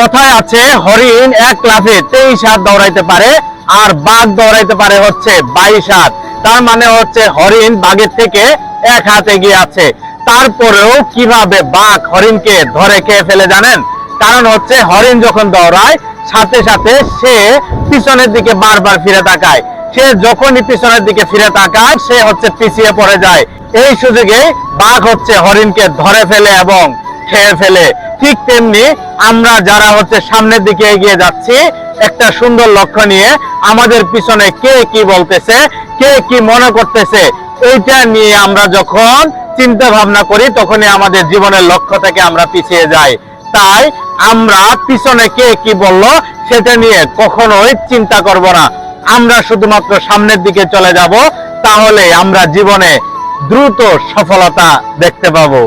কথায় আছে, হরিণ এক লাফে তেইশ হাত দৌড়াইতে পারে আর বাঘ দৌড়াইতে পারে হচ্ছে বাইশ হাত। তার মানে হচ্ছে হরিণ বাঘের থেকে এক হাত এগিয়ে আছে। তারপরেও কীভাবে বাঘ হরিণকে ধরে খেয়ে ফেলে জানেন? কারণ হচ্ছে হরিণ যখন দৌড়ায়, সাথে সাথে সে পিছনের দিকে বারবার ফিরে তাকায়। সে যখনই পিছনের দিকে ফিরে তাকায়, সে হচ্ছে পিছিয়ে পড়ে যায়। এই সুযোগে বাঘ হচ্ছে হরিণকে ধরে ফেলে এবং খেয়ে ফেলে। ঠিক তেমনি আমরা যারা হচ্ছে সামনের দিকে এগিয়ে যাচ্ছি, একটা সুন্দর লক্ষ্য নিয়ে আমাদের পিছনে কে কি বলতেছে, কে কি মনে করতেছে, এইটা নিয়ে আমরা যখন চিন্তা ভাবনা করি, তখনই আমাদের জীবনের লক্ষ্য থেকে আমরা পিছিয়ে যাই। তাই আমরা পিছনে কে কি বলল, সেটা নিয়ে কখনোই চিন্তা করব না। আমরা শুধুমাত্র সামনের দিকে চলে যাব, তাহলে আমরা জীবনে দ্রুত সফলতা দেখতে পাবো।